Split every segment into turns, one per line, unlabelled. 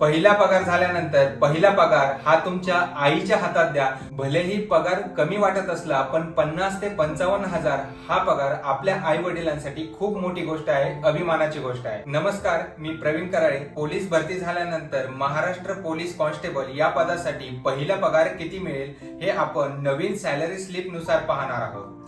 पहिला पगार झाल्यानंतर पहिला पगार हा तुमच्या आईच्या हातात द्या. भलेही पगार कमी वाटत असला पण पन्नास ते पंचावन्न हजार हा पगार आपल्या आई वडिलांसाठी खूप मोठी गोष्ट आहे अभिमानाची गोष्ट आहे. नमस्कार मी प्रवीण कराळे. पोलीस भरती झाल्यानंतर महाराष्ट्र पोलीस कॉन्स्टेबल या पदासाठी पहिला पगार किती मिळेल हे आपण नवीन सॅलरी स्लिपनुसार पाहणार आहोत.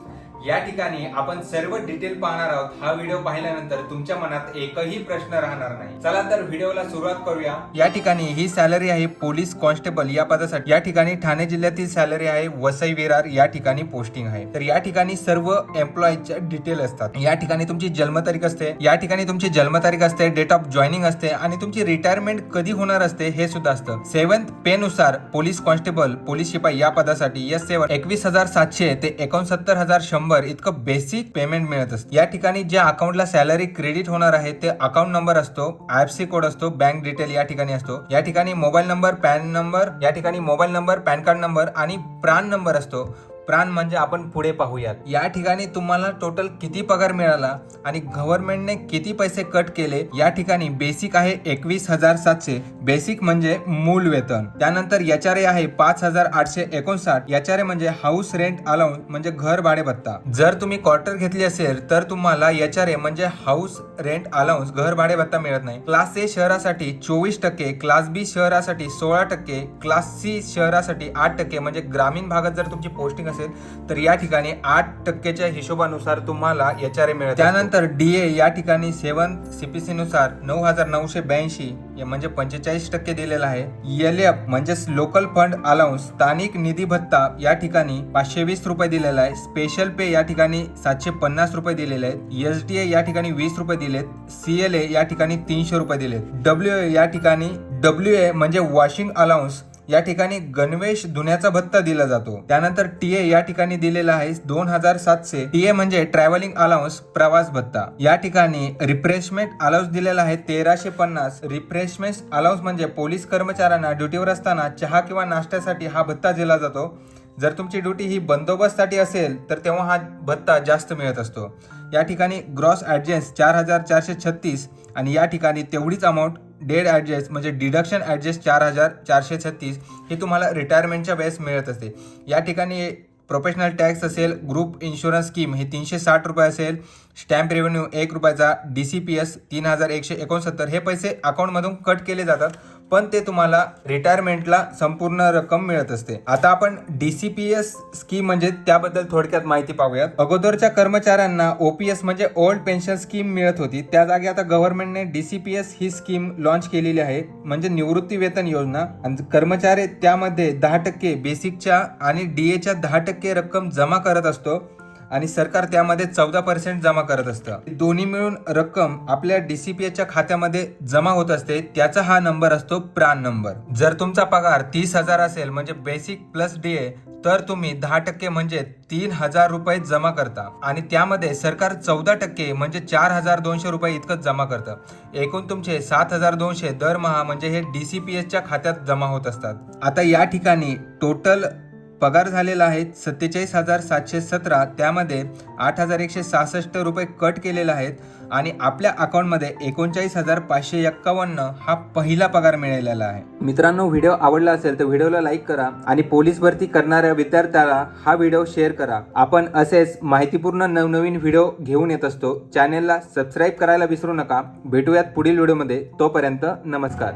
या ठिकाणी आपण सर्व डिटेल पाहणार आहोत. हा व्हिडिओ पाहिल्यानंतर तुमच्या मनात एकही प्रश्न राहणार नाही. चला तर व्हिडिओला सुरुवात करूया. या ठिकाणी ही सॅलरी आहे पोलीस कॉन्स्टेबल. या पदासाठी या ठिकाणी ठाणे जिल्ह्यातील सॅलरी आहे. वसई विरार या ठिकाणी पोस्टिंग आहे. तर या ठिकाणी सर्व एम्प्लॉईच्या डिटेल असतात. या ठिकाणी तुमची जन्मतारीख असते. या ठिकाणी तुमची जन्मतारीख असते. डेट ऑफ जॉईनिंग असते. आणि तुमची रिटायरमेंट कधी होणार असते हे सुद्धा असतं. सेव्हन्थ पे नुसार पोलीस कॉन्स्टेबल पोलीस शिपाई या पदासाठी एस सेवन एकवीस हजार सातशे ते एकोणसत्तर हजार शंभर इतकं बेसिक पेमेंट मिळत असतं. या ठिकाणी ज्या अकाउंटला सॅलरी क्रेडिट होणार आहे ते अकाउंट नंबर असतो आय एफ सी कोड असतो बँक डिटेल या ठिकाणी असतो. या ठिकाणी मोबाईल नंबर पॅन नंबर या ठिकाणी mobile number PAN card number आणि प्राण नंबर असतो. प्राण म्हणजे आपण पुढे पाहूयात. या ठिकाणी तुम्हाला टोटल किती पगार मिळाला आणि गव्हर्नमेंटने किती पैसे कट केले या ठिकाणी बेसिक आहे एकवीस हजार सातशे. बेसिक म्हणजे मूल वेतन. त्यानंतर यच आर ए आहे पाच हजार आठशे एकोणसाठ. याच आर ए म्हणजे हाऊस रेंट अलाउन्स म्हणजे घर भाडे भत्ता जर तुम्ही क्वार्टर घेतली असेल तर तुम्हाला एच आर ए म्हणजे हाऊस रेंट अलाउन्स घर भाडे भत्ता मिळत नाही. क्लास ए शहरासाठी चोवीस टक्के क्लास बी शहरासाठी सोळा टक्के क्लास सी शहरासाठी आठ टक्के. म्हणजे ग्रामीण भागात जर तुमची पोस्टिंग असेल तर या ठिकाणी आठ टक्केच्या हिशोबानुसार तुम्हाला यच आर ए मिळेल त्यानंतर डी ए या ठिकाणी सेवन सीपीसी नुसार नऊ हजार नऊशे ब्याऐंशी म्हणजे पंचेचाळीस टक्के दिलेला आहे. एल एफ म्हणजेच लोकल फंड अलाउन्स स्थानिक निधी भत्ता या ठिकाणी पाचशे वीस रुपये दिलेला आहे. स्पेशल पे या ठिकाणी सातशे पन्नास रुपये दिलेले आहेत. एस डी ए या ठिकाणी वीस रुपये दिलेत. सी एल ए या ठिकाणी तीनशे रुपये दिलेत. डब्ल्यू ए या ठिकाणी डब्ल्यू ए म्हणजे वॉशिंग अलाउन्स या ठिकाणी गणवेश धुण्याचा भत्ता दिला जातो. त्यानंतर टीए या ठिकाणी दिलेला आहे दोन हजार सातशे. टीए म्हणजे ट्रॅव्हलिंग अलाउन्स प्रवास भत्ता. या ठिकाणी रिफ्रेशमेंट अलाउन्स दिलेला आहे तेराशे पन्नास. रिफ्रेशमेंट अलाउन्स म्हणजे पोलीस कर्मचाऱ्यांना ड्युटीवर असताना चहा किंवा नाश्त्यासाठी हा भत्ता दिला जातो. जर तुमची ड्युटी ही बंदोबस्तसाठी असेल तर तेव्हा हा भत्ता जास्त मिळत असतो. या ठिकाणी ग्रॉस ॲडजेन्स चार हजार चारशे छत्तीस आणि या ठिकाणी तेवढीच अमाऊंट डेड ॲडजस्ट म्हणजे डिडक्शन ॲडजस्ट चार हजार चारशे छत्तीस हे तुम्हाला रिटायरमेंटच्या वेळेस मिळत असते. या ठिकाणी प्रोफेशनल टॅक्स असेल ग्रुप इन्शुरन्स स्कीम हे तीनशे साठ रुपये असेल स्टॅम्प रेव्हेन्यू एक रुपयाचा डी सी पी एस तीन हजार एकशे एकोणसत्तर. हे पैसे अकाउंटमधून कट केले जातात पण ते तुम्हाला रिटायरमेंटला संपूर्ण रक्कम मिळत असते. आता आपण D C P S scheme म्हणजे त्याबद्दल थोडक्यात माहिती पाहूयात. अगोदरच्या कर्मचाऱ्यांना ओ पी एस म्हणजे ओल्ड पेन्शन स्कीम मिळत होती. त्या जागी आता गव्हर्नमेंटने एस ही स्कीम लॉन्च केलेली आहे म्हणजे निवृत्ती वेतन योजना. आणि कर्मचारी त्यामध्ये दहा टक्के बेसिकच्या आणि डी एच्या दहा टक्के रक्कम जमा करत असतो. आणि सरकार त्यामध्ये चौदा पर्सेंट जमा करत असतं. दोन्ही मिळून रक्कम आपल्या डीसीपीएच्या खात्यामध्ये जमा होत असते. त्याचा हा नंबर असतो प्राण नंबर. जर तुमचा पगार तीस हजार असेल म्हणजे बेसिक प्लस डीए तर तुम्ही दहा टक्के म्हणजे तीन हजार रुपये जमा करता. आणि त्यामध्ये सरकार चौदा टक्के म्हणजे चार हजार दोनशे रुपये इतकंच जमा करतं. एकूण तुमचे सात हजार दोनशे दरमहा म्हणजे हे डीसीपीएसच्या खात्यात जमा होत असतात. आता या ठिकाणी टोटल पगार झालेला आहे सत्तेचाळीस हजार सातशे सतरा. त्यामध्ये आठ हजार एकशे सहासष्ट रुपये कट केलेले आहेत आणि आपल्या अकाउंटमध्ये एकोणचाळीस हजार पाचशे एक्कावन्न हा पहिला पगार मिळालेला आहे. मित्रांनो व्हिडिओ आवडला असेल तर व्हिडिओला लाईक करा आणि पोलीस भरती करणाऱ्या विद्यार्थ्याला हा व्हिडिओ शेअर करा. आपण असेच माहितीपूर्ण नवनवीन व्हिडिओ घेऊन येत असतो. चॅनेलला सबस्क्राईब करायला विसरू नका. भेटूयात पुढील व्हिडिओमध्ये. तोपर्यंत नमस्कार.